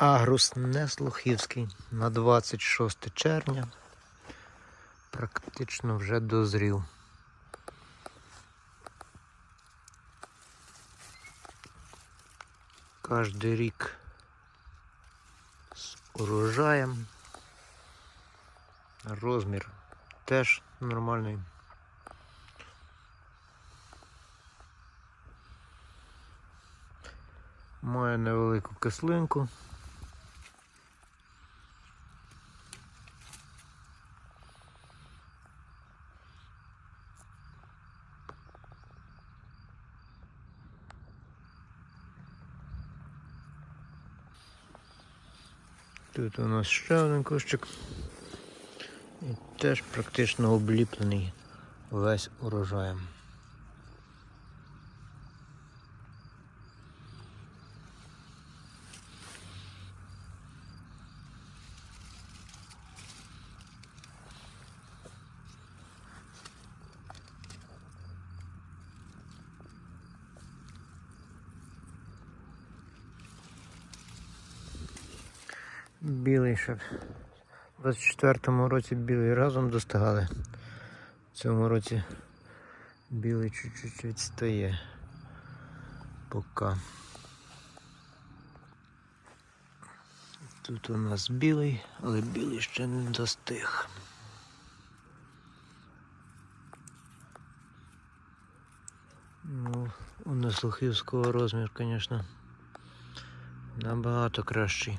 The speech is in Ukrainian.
Агрус Неслухівський на 26 червня. Практично вже дозрів. Кожний рік з урожаєм. Розмір теж нормальний. Має невелику кислинку. Тут у нас ще один кущик. І теж практично обліплений весь урожаєм. Білий ще. У 24-му році білий разом достигали. В цьому році білий чуть-чуть відстає. Пока. Тут у нас білий, але білий ще не достиг. Ну, у Неслухівського розмір, звісно, набагато кращий.